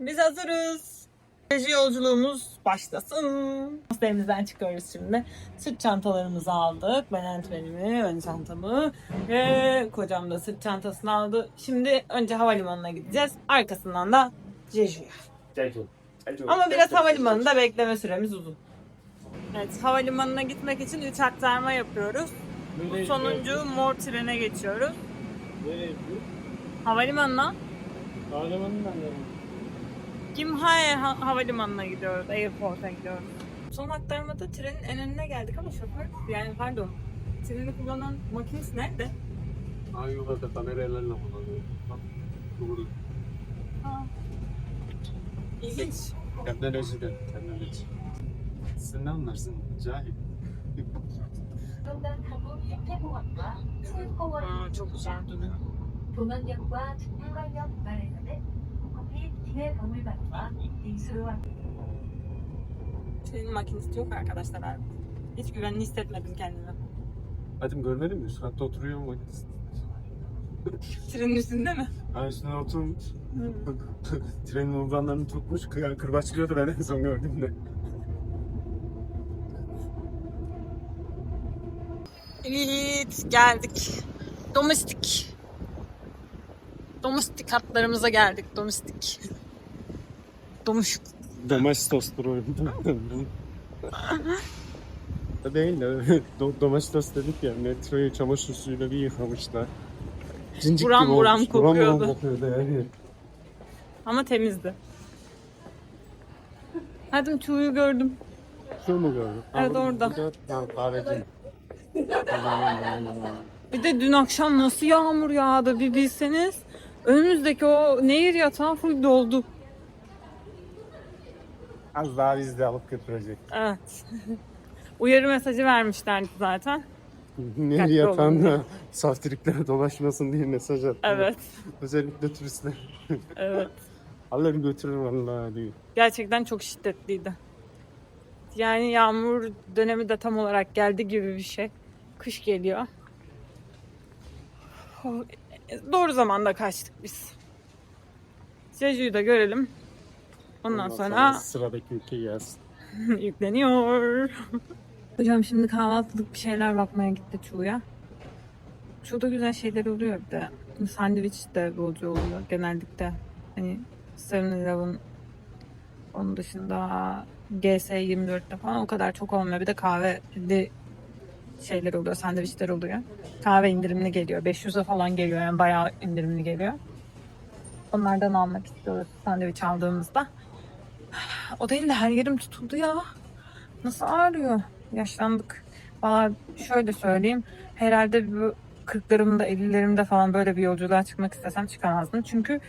Biz hazırız. Reji yolculuğumuz başlasın. Evimizden çıkıyoruz şimdi. Sırt çantalarımızı aldık. Ben entrenimi, ön çantamı ve kocam da sırt çantasını aldı. Şimdi önce havalimanına gideceğiz. Arkasından da Jeju'ya. Ama biraz havalimanında bekleme süremiz uzun. Evet, havalimanına gitmek için 3 aktarma yapıyoruz. Bu sonuncu mor trene geçiyoruz. Nereye gidiyor? Havalimanına Kahramanın nerede? Gimhae ha- havalimanına gidiyoruz, airport'a gidiyoruz. Son aktarmada trenin en önüne geldik ama şoför, yani pardon, treni kullanan makinist nerede? Hangi yolda kameralarla kullanıyor? Bak, doğru. İlginç. Teknolojiden, teknoloji. Sen ne anlarsın? Cahil. 동강하고 백태공원과 서울공원 Aa, çok güzel duruyor. 동안역과 중부간역 구간에서는 커피 기내 박물관과 빙수와 Trenin makinisti yok arkadaşlar abi. Hiç güvenli hissetmedim kendimi. Hadi görmedin mi? Üst katta oturuyor mu? Trenin üstünde mi? Ha üstüne oturmuş. Trenin urganlarını tutmuş. Kır, kırbaçlıyordu ben en son gördüğümde. Evet, geldik. Domestik. Domestik hatlarımıza geldik. Domestik. Domuş. Domestos'tur o. Değil de do, domestos dedik ya metroyu çamaşır suyuyla bir yıkamışlar. Cincik Buram gibi buram olmuş. kokuyordu. Buram buram kokuyordu yani. Ama temizdi. Hadi Tuğ'yu gördüm. Şu mu gördün? Evet, orada. kahveci. Bir de dün akşam nasıl yağmur yağdı bir bilseniz. Önümüzdeki o nehir yatağı full doldu. Az daha biz de alıp götürecek. Evet. Uyarı mesajı vermişlerdi zaten. Nehir Dikkatli saftirikler dolaşmasın diye mesaj attı. Evet. Özellikle turistler. Evet. Alır götürür vallahi diyor. Gerçekten çok şiddetliydi. Yani yağmur dönemi de tam olarak geldi gibi bir şey. Kış geliyor. Doğru zamanda kaçtık biz. Jeju'yu da görelim. Ondan sonra sıradaki ülke gelsin. yükleniyor. Hocam şimdi kahvaltılık bir şeyler bakmaya gitti Çuğ'ya. Çuğ'da güzel şeyler oluyor bir de. Sandviç de bolca oluyor genellikle. Hani 7-Eleven onun dışında GS24'te falan o kadar çok olmuyor. Bir de kahveli şeyler oluyor, sandviçler oluyor. Kahve indirimli geliyor. 500'e falan geliyor yani bayağı indirimli geliyor. Onlardan almak istiyoruz sandviç aldığımızda. O değil de her yerim tutuldu ya. Nasıl ağrıyor? Yaşlandık. Valla şöyle söyleyeyim. Herhalde bu 40'larımda 50'lerimde falan böyle bir yolculuğa çıkmak istesem çıkamazdım. Çünkü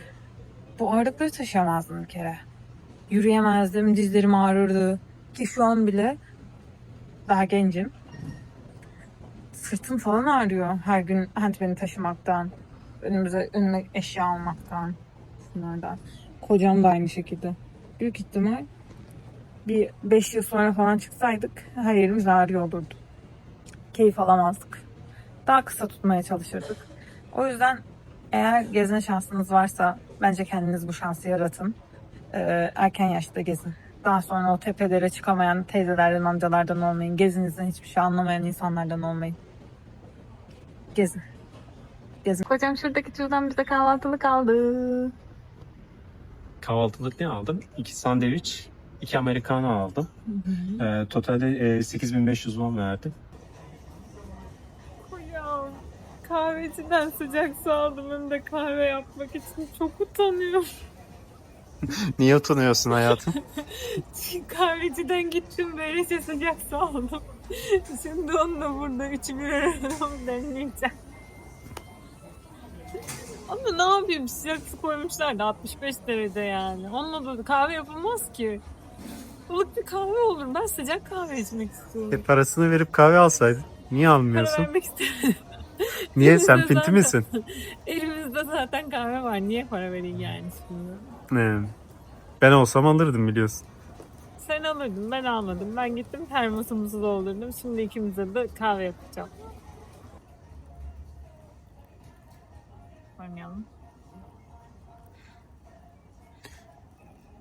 bu ağırlıkları taşıyamazdım bir kere. Yürüyemezdim, dizlerim ağrırdı. Ki şu an bile daha gencim. Sırtım falan ağrıyor her gün handbeni taşımaktan. Önümüze, önüme eşya almaktan. Şunlardan. Kocam da aynı şekilde. Büyük ihtimal bir 5 yıl sonra falan çıksaydık her yerimiz ağrıyor olurdu. Keyif alamazdık. Daha kısa tutmaya çalışırdık. O yüzden eğer gezme şansınız varsa bence kendiniz bu şansı yaratın. Ee, erken yaşta gezin. Daha sonra o tepelere çıkamayan teyzelerden, amcalardan olmayın. Gezinizden hiçbir şey anlamayan insanlardan olmayın. Gezin. Gezin. Kocam şuradaki çocuktan bize kahvaltılık aldı. Kahvaltılık ne aldım? İki sandviç, iki americano aldım. Ee, totalde e, 8500 won verdim. Kocam kahveciden sıcak su aldım hem de kahve yapmak için çok utanıyorum. Niye utanıyorsun hayatım? Kahveciden gittim böylece sıcak su aldım. Şimdi onunla burada üçü bir arada demleyeceğim. Ama ne yapayım sıcak su koymuşlar da 65 derece yani. Onunla da kahve yapılmaz ki. Ilık bir kahve olur. Ben sıcak kahve içmek istiyorum. E, parasını verip kahve alsaydın. Niye Para almıyorsun? vermek istedim. Niye sen pinti zaten- misin? Elimizde zaten kahve var. Niye para vereyim yani şimdi? Ne? Ben olsam alırdım biliyorsun. Sen alırdın, ben almadım. Ben gittim termosumuzu doldurdum. Şimdi ikimize de kahve yapacağım. Oynayalım.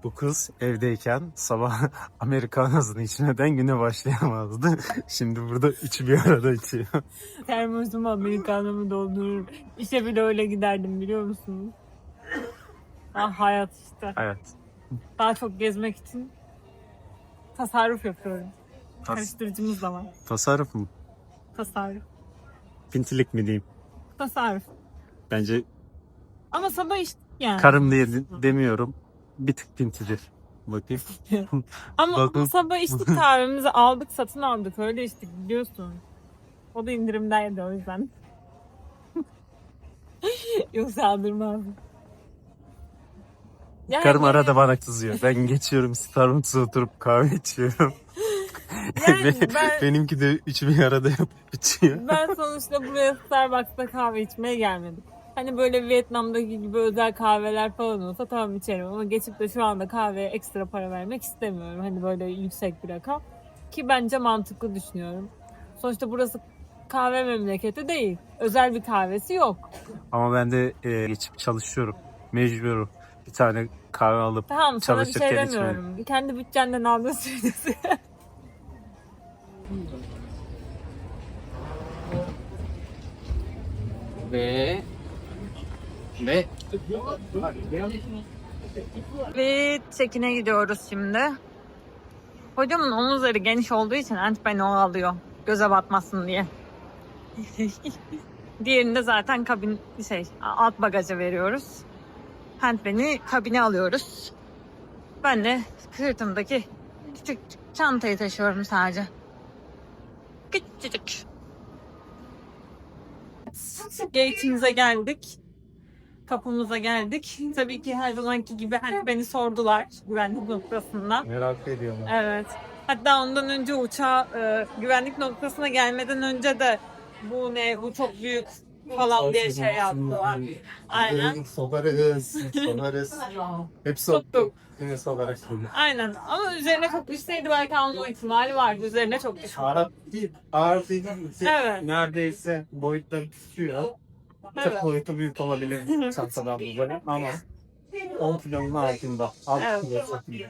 Bu kız evdeyken sabah Amerikanozunu içmeden güne başlayamazdı. Şimdi burada üçü bir arada içiyor. Termosumu Amerikanomu doldururum. İşe bile öyle giderdim biliyor musunuz? Ah hayat işte. Evet. Daha çok gezmek için tasarruf yapıyorum. Tas- Karıştırıcımız da var. tasarruf mu? Tasarruf. Pintilik mi diyeyim? Tasarruf. Bence Ama sabah iş yani. karım diye de- demiyorum. Bir tık pintidir. Bakayım. Ama Bakın. sabah içtik kahvemizi aldık satın aldık öyle içtik biliyorsun. O da indirimdeydi o yüzden. Yoksa aldırmazdım. Yani, Karım arada bana kızıyor. Ben geçiyorum Starbucks'a oturup kahve içiyorum. Yani ben, Benimki de üçü bir arada yapıp içiyor. ben sonuçta buraya Starbucks'ta kahve içmeye gelmedim. Hani böyle Vietnam'daki gibi özel kahveler falan olsa tamam içerim ama geçip de şu anda kahveye ekstra para vermek istemiyorum. Hani böyle yüksek bir rakam. Ki bence mantıklı düşünüyorum. Sonuçta burası kahve memleketi değil. Özel bir kahvesi yok. Ama ben de e, geçip çalışıyorum. Mecburum. Bir tane kahve alıp Tamam sana bir şey içmeye. demiyorum. Kendi bütçenden aldığın sürece. Ve ve Ve çekine gidiyoruz şimdi. Hocamın omuzları geniş olduğu için Antbeni o alıyor. Göze batmasın diye. Diğerini de zaten kabin şey alt bagaja veriyoruz. Handbeni kabine alıyoruz. Ben de sırtımdaki küçük çantayı taşıyorum sadece. Küçücük. Gate'imize geldik. Kapımıza geldik. Tabii ki her zamanki gibi hani beni sordular güvenlik noktasında. merak ediyorum. Evet. Hatta ondan önce uçağa e, güvenlik noktasına gelmeden önce de bu ne bu çok büyük falan diye şey yaptılar. Aynen. Sokarız, sokarız. Hep Tuttuk. Yine sokarak Aynen. Ama üzerine düşseydi belki alma ihtimali vardı. Üzerine çok düştü. Arap değil, ağır değil. Evet. Neredeyse boyutları tutuyor. Evet. Çok boyutu büyük olabilir çantadan bu böyle ama 10 kilonun altında. 6 Evet. kilo satıyor.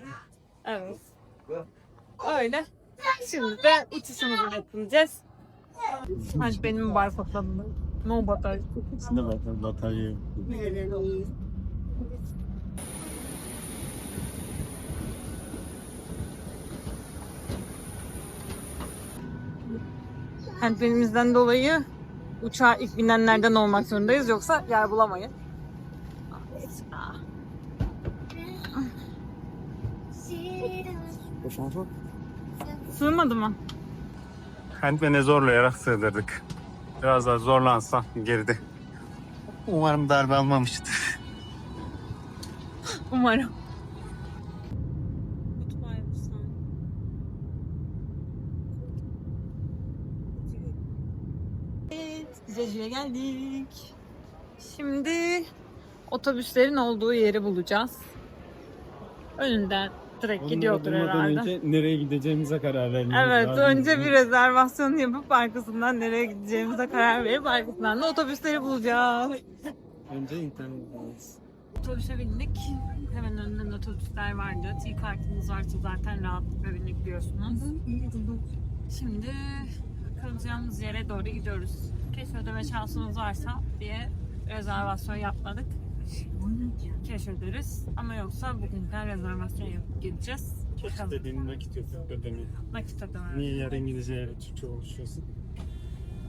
Evet. Öyle. Şimdi de uçuşumuzu yapacağız. Hadi benim var patladı. No batar. İçinde bakın batarya yok. Handbenimizden dolayı uçağa ilk binenlerden olmak zorundayız. Yoksa yer bulamayız. Sığmadı mı? Handmen'e zorlayarak sığdırdık. Biraz daha zorlansa geride. Umarım darbe almamıştır. Umarım. Evet, Jeju'ya geldik. Şimdi otobüslerin olduğu yeri bulacağız. Önünden direkt gidiyordur herhalde. önce nereye gideceğimize karar vermemiz Evet, lazım. önce bir rezervasyon yapıp arkasından nereye gideceğimize karar verip arkasından da otobüsleri bulacağız. Önce internet Otobüse bindik. Hemen önünden otobüsler vardı. T kartınız varsa zaten rahatlıkla binebiliyorsunuz. Şimdi kalacağımız yere doğru gidiyoruz. Keş ödeme şansımız varsa diye rezervasyon yapmadık. Keş öderiz. Ama yoksa bugünden rezervasyon yapıp gideceğiz. Bakalım. Dediğin nakit yok ödemiyor. Nakit ödeme. Niye yarın İngilizce Türkçe konuşuyorsun?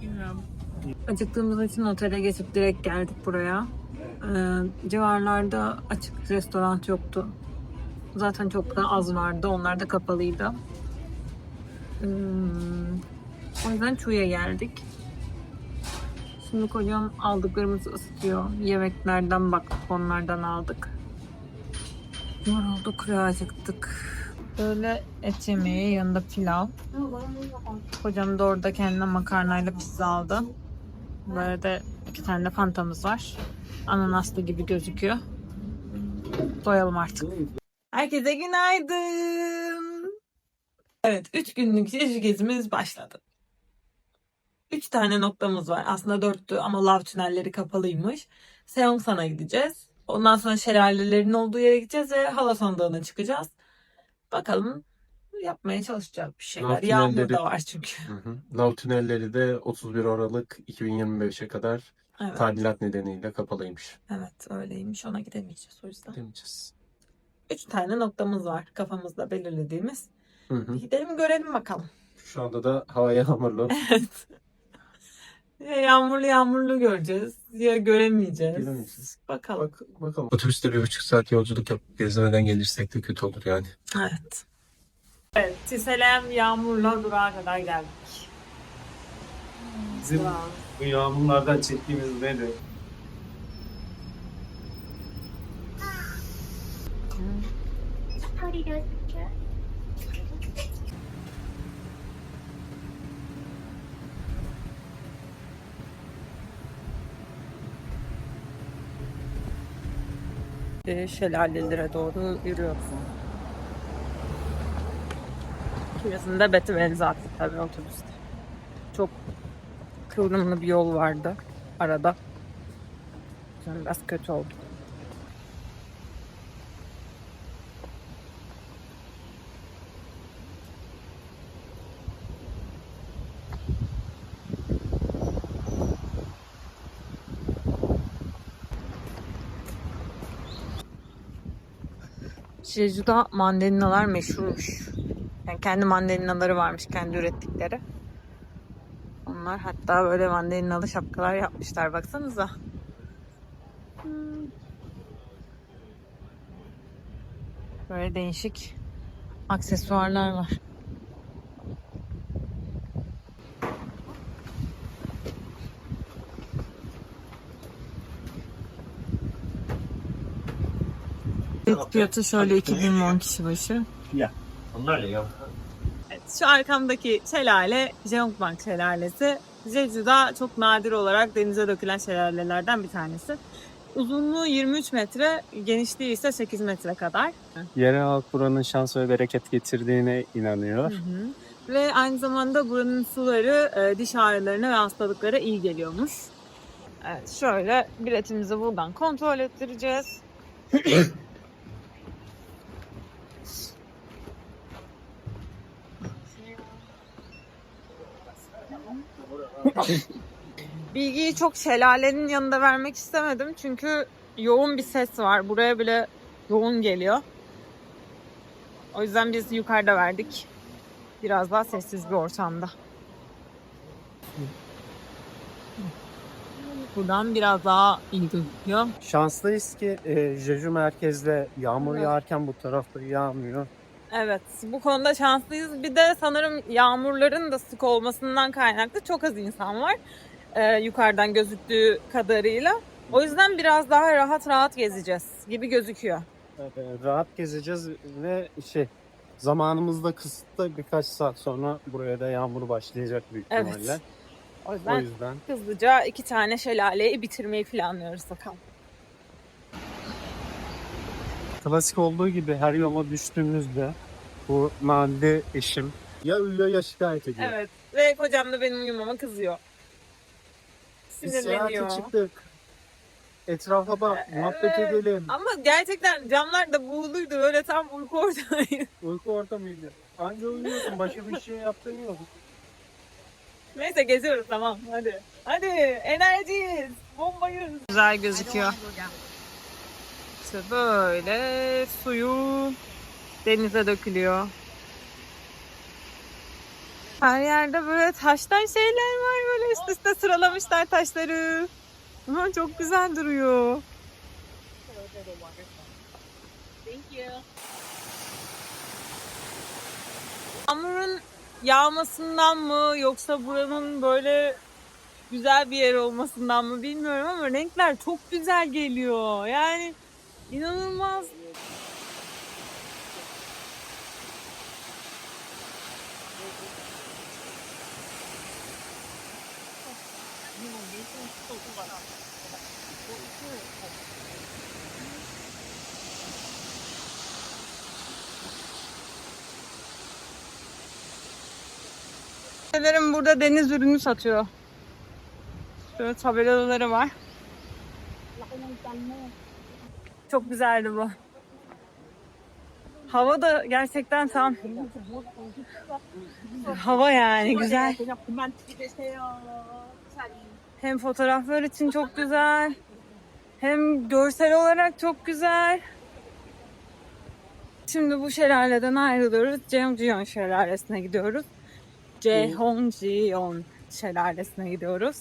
Bilmiyorum. Acıktığımız için otele geçip direkt geldik buraya. Ee, civarlarda açık restoran yoktu. Zaten çok da az vardı. Onlar da kapalıydı. Hmm, o yüzden Çu'ya geldik. Şimdi kocam aldıklarımızı ısıtıyor. Yemeklerden baktık, onlardan aldık. Yorulduk, acıktık. Böyle et yemeği, yanında pilav. Kocam da orada kendine makarnayla pizza aldı. Böyle de iki tane de fantamız var. Ananaslı gibi gözüküyor. Doyalım artık. Herkese günaydın. Evet, üç günlük Jeju gezimiz başladı. Üç tane noktamız var. Aslında dörttü ama lav tünelleri kapalıymış. Seongsan'a gideceğiz. Ondan sonra şelalelerin olduğu yere gideceğiz ve Halason Dağı'na çıkacağız. Bakalım yapmaya çalışacağız bir şeyler. Lav Yağmur tünelleri- da var çünkü. Hı hı. Lav tünelleri de 31 Aralık 2025'e kadar Evet. tadilat nedeniyle kapalıymış. Evet öyleymiş. Ona gidemeyeceğiz o yüzden. Demeyeceğiz. Üç tane noktamız var kafamızda belirlediğimiz. Hı hı. Gidelim görelim bakalım. Şu anda da hava yağmurlu. Evet. Ya yağmurlu yağmurlu göreceğiz ya göremeyeceğiz. Göremeyeceğiz. Bakalım. Bak, bakalım. Otobüste bir buçuk saat yolculuk yapıp gezmeden gelirsek de kötü olur yani. Evet. Evet, Tiselem yağmurla durağa kadar geldik. Bizim bu yağmurlardan çektiğimiz neydi? How? E, şelalelere doğru yürüyoruz. Kimisinde beti benzi attık tabii otobüste. Çok kıvrımlı bir yol vardı arada. Yani biraz kötü oldu. Jeju'da mandalinalar meşhurmuş. Yani kendi mandalinaları varmış, kendi ürettikleri. Onlar hatta böyle mandalinalı şapkalar yapmışlar. Baksanıza. Böyle değişik aksesuarlar var. Evet, fiyatı şöyle 2000 won kişi başı. Onlar ya. Evet, şu arkamdaki şelale Jeongbank şelalesi. Jeju'da çok nadir olarak denize dökülen şelalelerden bir tanesi. Uzunluğu 23 metre, genişliği ise 8 metre kadar. Yerel halk buranın şans ve bereket getirdiğine inanıyor. Ve aynı zamanda buranın suları e, diş ağrılarına ve hastalıklara iyi geliyormuş. Evet, şöyle biletimizi buradan kontrol ettireceğiz. Bilgiyi çok şelalenin yanında vermek istemedim çünkü yoğun bir ses var. Buraya bile yoğun geliyor. O yüzden biz yukarıda verdik. Biraz daha sessiz bir ortamda. Buradan biraz daha iyi gözüküyor. Şanslıyız ki e, Jeju merkezde yağmur yağarken bu tarafta yağmıyor. Evet, bu konuda şanslıyız. Bir de sanırım yağmurların da sık olmasından kaynaklı çok az insan var. Ee, yukarıdan gözüktüğü kadarıyla. O yüzden biraz daha rahat rahat gezeceğiz gibi gözüküyor. Evet, e, rahat gezeceğiz ve şey zamanımız da kısıtlı birkaç saat sonra buraya da yağmur başlayacak büyük Evet. ihtimalle. O O yüzden yüzden hızlıca iki tane şelaleyi bitirmeyi planlıyoruz bakalım. klasik olduğu gibi her yola düştüğümüzde bu mahalle eşim ya uyuyor ya şikayet ediyor. Evet. Ve kocam da benim uyumama kızıyor. Biz Sinirleniyor. seyahate çıktık. Etrafa bak, muhabbet Evet. edelim. Ama gerçekten camlar da buğuluydu. Öyle tam uyku ortamıydı. Uyku ortamıydı. Anca uyuyorsun, başka bir şey yaptığın yok. Neyse geziyoruz tamam hadi. Hadi enerjiyiz. Bombayız. Güzel gözüküyor. İşte böyle suyu denize dökülüyor. Her yerde böyle taştan şeyler var böyle üst üste sıralamışlar taşları. Ama çok güzel duruyor. Yağmurun yağmasından mı yoksa buranın böyle güzel bir yer olmasından mı bilmiyorum ama renkler çok güzel geliyor. Yani inanılmaz. Sanırım burada deniz ürünü satıyor. Şöyle tabelaları var. Çok güzeldi bu. Hava da gerçekten tam. Hava yani güzel. Hem fotoğraflar için çok güzel. Hem görsel olarak çok güzel. Şimdi bu şelaleden ayrılıyoruz. Jeonjeon şelalesine gidiyoruz. Jeonjeon şelalesine gidiyoruz.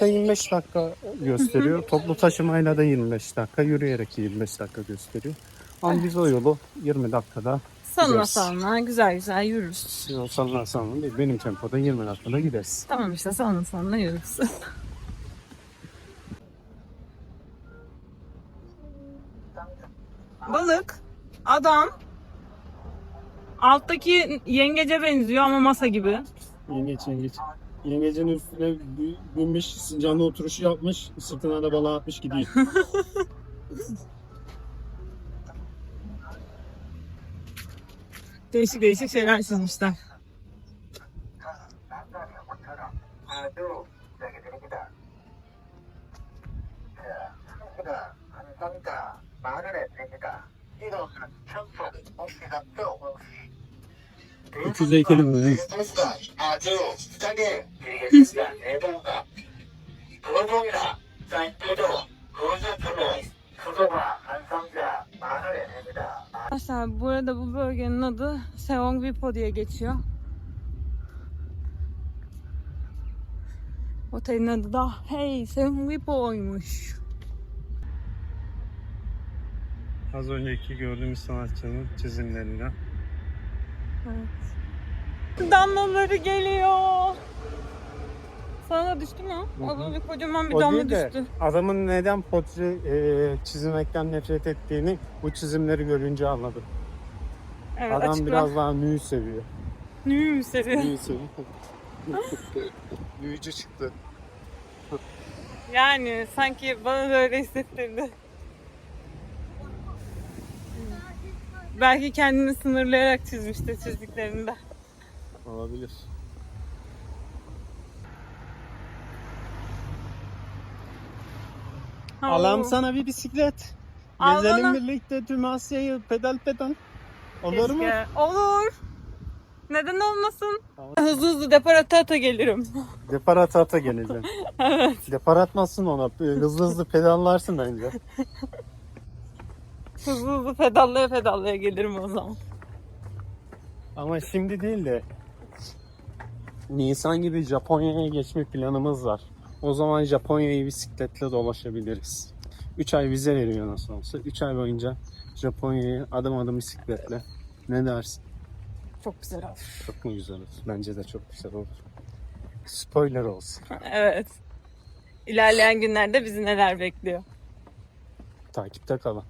25 dakika gösteriyor. Toplu taşımayla da 25 dakika. Yürüyerek 25 dakika gösteriyor. Ama biz o yolu 20 dakikada Gideriz. sanma güzel güzel yürürüz. olsanlar sanın değil. Benim tempoda 20 dakikada gideriz. Tamam işte sanma sanma yürürüz. Balık, adam, alttaki yengece benziyor ama masa gibi. Yengeç yengeç. Yengecin üstüne binmiş, canlı oturuşu yapmış, sırtına da balığı atmış gidiyor. Değişik değişik şeyler çizmişler. 아주 되게 드립니다. 자, 상수가 한상자 만 원에 드립니다. 이동은 청소, 옥시각도 옥시. 250 mi? 상수가 아주 싸게 드리겠습니다. 내동과 거동이나 사이트도 거주표로 수도가 한상자 만 원에 드립니다. Arkadaşlar bu arada bu bölgenin adı Seongwipo diye geçiyor. Otelin adı da Hey Seongwipo'ymuş. Az önceki gördüğümüz sanatçının çizimlerinden. Evet. Damlaları geliyor. Sana düştü mü? Az önce kocaman bir O damla de düştü. adamın neden portre e, çizmekten nefret ettiğini bu çizimleri görünce anladım. Evet Adam açıkla. biraz daha nü seviyor. Nü seviyor. Nü seviyor. Nücü çıktı. Yani sanki bana da öyle hissettirdi. Belki kendini sınırlayarak çizmiştir çizdiklerinde. Olabilir. Alam sana bir bisiklet. Al Gezelim bana. birlikte tüm Asya'yı pedal pedal. Olur mu? Keşke. Olur. Neden olmasın? Tamam. Hızlı hızlı depar ata ata gelirim. Depar ata ata geleceğim. evet. Depar ona. Hızlı hızlı pedallarsın bence. Hızlı hızlı pedallaya pedallaya gelirim o zaman. Ama şimdi değil de Nisan gibi Japonya'ya geçme planımız var. O zaman Japonya'yı bisikletle dolaşabiliriz. 3 ay vize veriyor nasıl olsa. 3 ay boyunca Japonya'yı adım adım bisikletle. Ne dersin? Çok güzel olur. Çok mu güzel olur? Bence de çok güzel olur. Spoiler olsun. Evet. İlerleyen günlerde bizi neler bekliyor? Takipte kalın.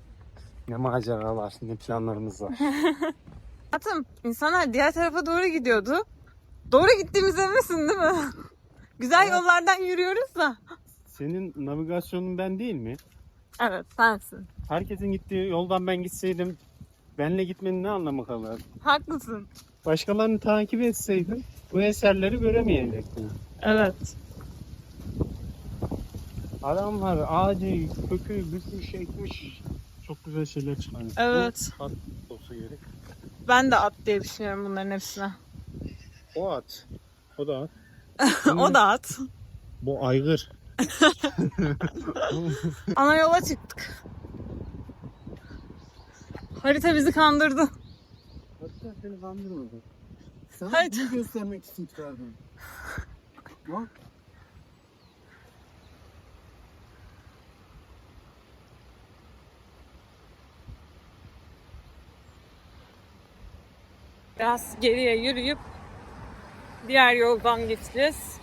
Ne maceralar, ne planlarımız var. Hayatım insanlar diğer tarafa doğru gidiyordu. Doğru gittiğimiz eminsin değil mi? Güzel Evet. yollardan yürüyoruz da. Senin navigasyonun ben değil mi? Evet sensin. Herkesin gittiği yoldan ben gitseydim benle gitmenin ne anlamı kalır? Haklısın. Başkalarını takip etseydim bu eserleri göremeyecektim. Evet. Adamlar ağacı, kökü, bükmüş, ekmiş. Çok güzel şeyler çıkarmış. Evet. Bu at olsa gerek. Ben de at diye düşünüyorum bunların hepsine. O at. O da at. o da at. Bu aygır. Ana yola çıktık. Harita bizi kandırdı. Hatta seni kandırmadı. Sana bunu göstermek için çıkardım. Bak. Biraz geriye yürüyüp diğer yoldan geçeceğiz.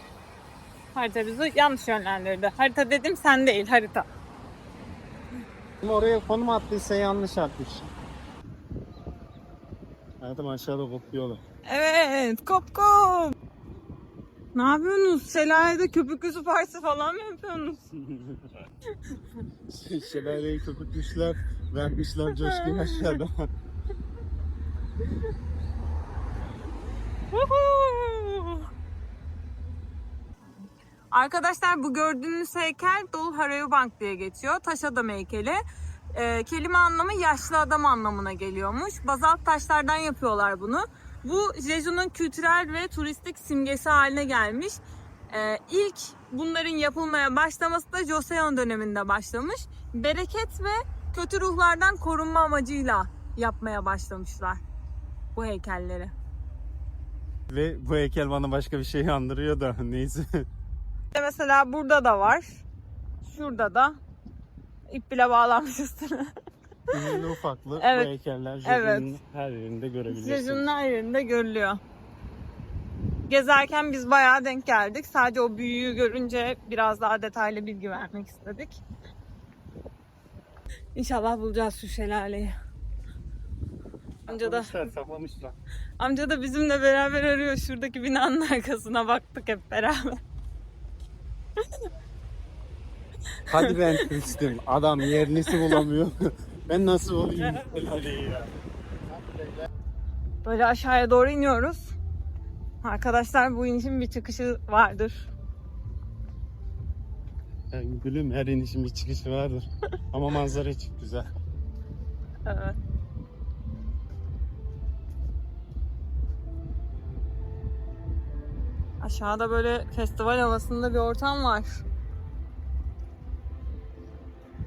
Harita bizi yanlış yönlendirdi. Harita dedim sen değil harita. Oraya konum attıysa yanlış atmış. Hayatım aşağıda kokluyorlar. Evet kop kop. Ne yapıyorsunuz? Şelalede köpüklü su partisi falan mı yapıyorsunuz? Şelaleyi köpürtmüşler, vermişler coşkuyu aşağıda. Arkadaşlar bu gördüğünüz heykel Dol Harayu Bank diye geçiyor. Taş Adam heykeli. e, kelime anlamı yaşlı adam anlamına geliyormuş. Bazalt taşlardan yapıyorlar bunu. Bu Jeju'nun kültürel ve turistik simgesi haline gelmiş. E, ilk bunların yapılmaya başlaması da Joseon döneminde başlamış. Bereket ve kötü ruhlardan korunma amacıyla yapmaya başlamışlar bu heykelleri. Ve bu heykel bana başka bir şey andırıyor da neyse. Mesela burada da var. Şurada da ip bile bağlanmış üstüne. Ünlü ufaklı Evet. bu heykeller Evet. Jeju'nun her yerinde görebilirsiniz. Jeju'nun her yerinde görülüyor. Gezerken biz bayağı denk geldik. Sadece o büyüyü görünce biraz daha detaylı bilgi vermek istedik. İnşallah bulacağız şu şelaleyi. Amca da, Saklamışlar, saklamışlar. amca da bizimle beraber arıyor. Şuradaki binanın arkasına baktık hep beraber. Hadi ben turistim. Adam yerlisi bulamıyor. ben nasıl olayım? Hadi ya. Böyle aşağıya doğru iniyoruz. Arkadaşlar bu inişin bir çıkışı vardır. Yani gülüm her inişin bir çıkışı vardır. Ama manzara çok güzel. Evet. Aşağıda böyle festival havasında bir ortam var.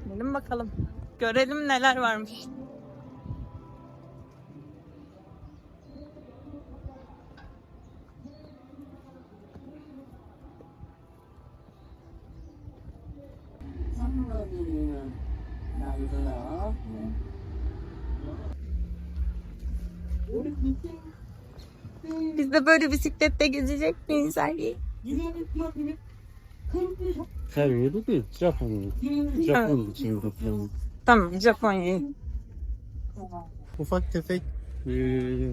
Gelin bakalım. Görelim neler varmış. Biz de böyle bisiklette gezecek miyiz Ali? Her yeri değil. Japon. Japon için yapıyorum. Tamam Japonya'yı. Ufak tefek eee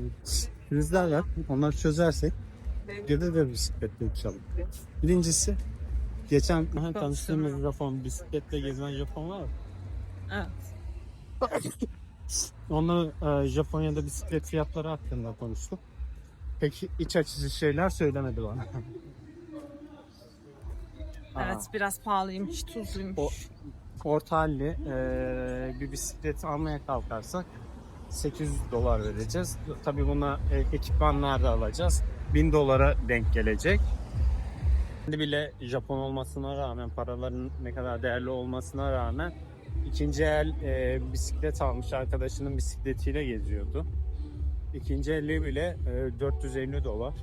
krizler var. Onları çözersek Gide de bisikletle uçalım. Birincisi geçen tanıştığımız Japon bisikletle gezen Japon var. Evet. Onunla e, Japonya'da bisiklet fiyatları hakkında konuştuk. Peki iç açıcı şeyler söylemedi bana. Evet biraz pahalıymış, tuzluymuş. O- Orta halli e, bir bisiklet almaya kalkarsak 800 dolar vereceğiz. Tabii buna e, ekipmanlar da alacağız. 1000 dolara denk gelecek. Şimdi bile Japon olmasına rağmen, paraların ne kadar değerli olmasına rağmen ikinci el e, bisiklet almış arkadaşının bisikletiyle geziyordu. İkinci elli bile e, 450 dolar.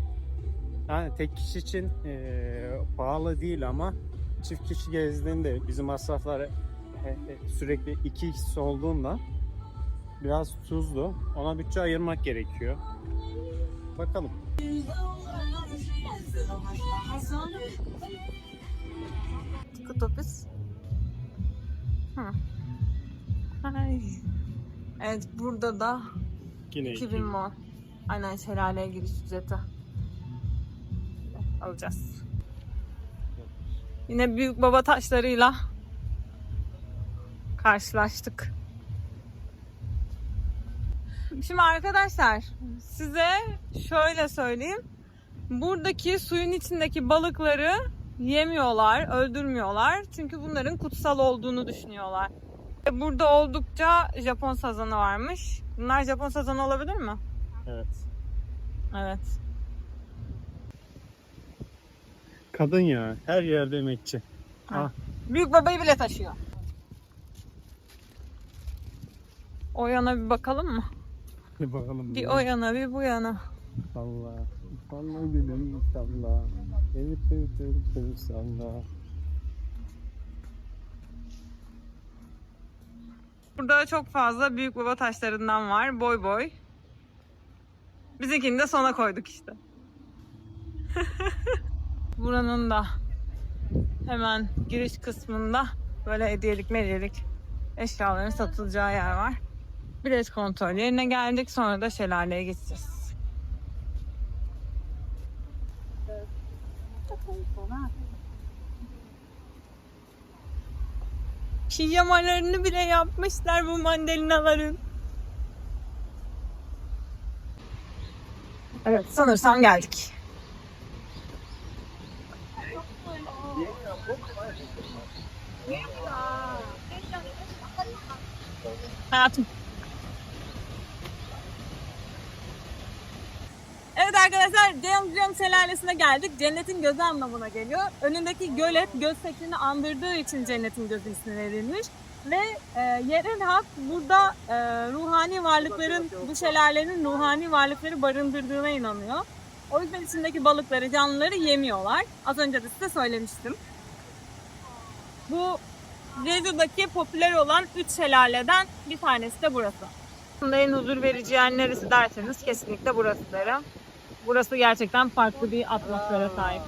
Yani tek kişi için e, pahalı değil ama çift kişi gezdiğinde bizim masraflar e, e, sürekli 2x olduğunda biraz tuzlu. Ona bütçe ayırmak gerekiyor. Bakalım. Kutopis. Ay. Evet burada da Yine 2000 won. Aynen şelaleye giriş ücreti. Alacağız. Yine büyük baba taşlarıyla karşılaştık. Şimdi arkadaşlar size şöyle söyleyeyim. Buradaki suyun içindeki balıkları yemiyorlar, öldürmüyorlar. Çünkü bunların kutsal olduğunu düşünüyorlar. Ve Burada oldukça Japon sazanı varmış. Bunlar Japon sazanı olabilir mi? Evet. Evet. Kadın ya. Her yerde emekçi. Ah, Büyük babayı bile taşıyor. O yana bir bakalım mı? bir bakalım. Bir o yana bir bu yana. Salla. Salla gülüm salla. Evet evet evet evet Burada çok fazla büyük baba taşlarından var. Boy boy. Bizimkini de sona koyduk işte. Buranın da hemen giriş kısmında böyle hediyelik medyelik eşyaların satılacağı yer var. Bilet kontrol yerine geldik. Sonra da şelaleye gideceğiz. Pijamalarını bile yapmışlar bu mandalinaların. Evet sanırsam geldik. Hayatım. Arkadaşlar Ceyhan Şelalesi'ne geldik. Cennetin gözü anlamına geliyor. Önündeki gölet göz şeklini andırdığı için cennetin gözü ismi verilmiş. Ve e, yerel halk burada e, ruhani varlıkların, bu şelalenin ruhani varlıkları barındırdığına inanıyor. O yüzden içindeki balıkları, canlıları yemiyorlar. Az önce de size söylemiştim. Bu Jeju'daki popüler olan 3 şelaleden bir tanesi de burası. Aslında en huzur verici yer neresi derseniz kesinlikle burası derim. Burası gerçekten farklı bir atmosfere sahip.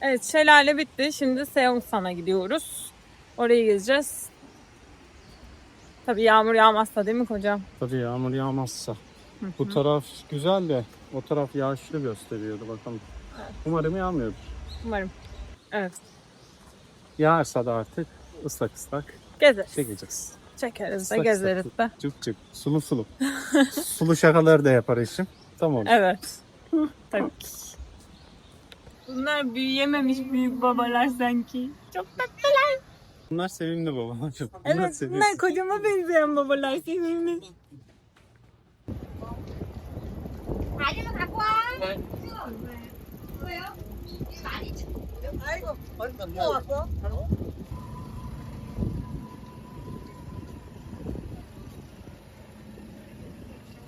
Evet şelale bitti. Şimdi Seongsan'a gidiyoruz. Orayı gezeceğiz. Tabii yağmur yağmazsa değil mi kocam? Tabii yağmur yağmazsa. Bu taraf güzel de o taraf yağışlı gösteriyordu bakalım. Umarım yağmıyordur. Umarım. Evet. Yağarsa da artık ıslak ıslak Gezeriz. çekeceğiz. Çekeriz de gezeriz de. Cıp cıp. Sulu sulu. sulu şakalar da yapar eşim. Tamam. Evet. Tabii ki. Bunlar büyüyememiş büyük babalar sanki. Çok tatlılar. Bunlar sevimli baba. Bunlar Evet, sevimli. bunlar kocama benzeyen babalar sevimli.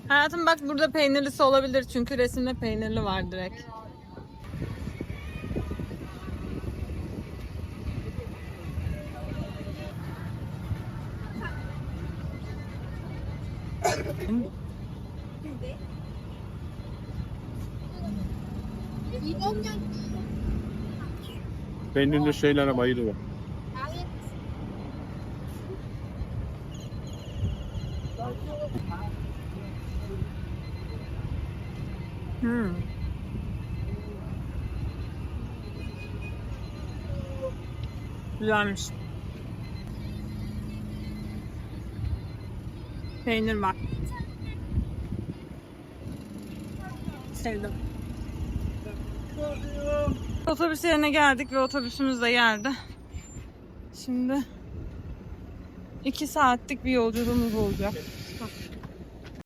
Hayatım bak burada peynirlisi olabilir çünkü resimde peynirli var direkt. Peynirli şeylere bayılıyor. Güzelmiş. Peynir var. Sevdim. Otobüs yerine geldik ve otobüsümüz de geldi. Şimdi iki saatlik bir yolculuğumuz olacak.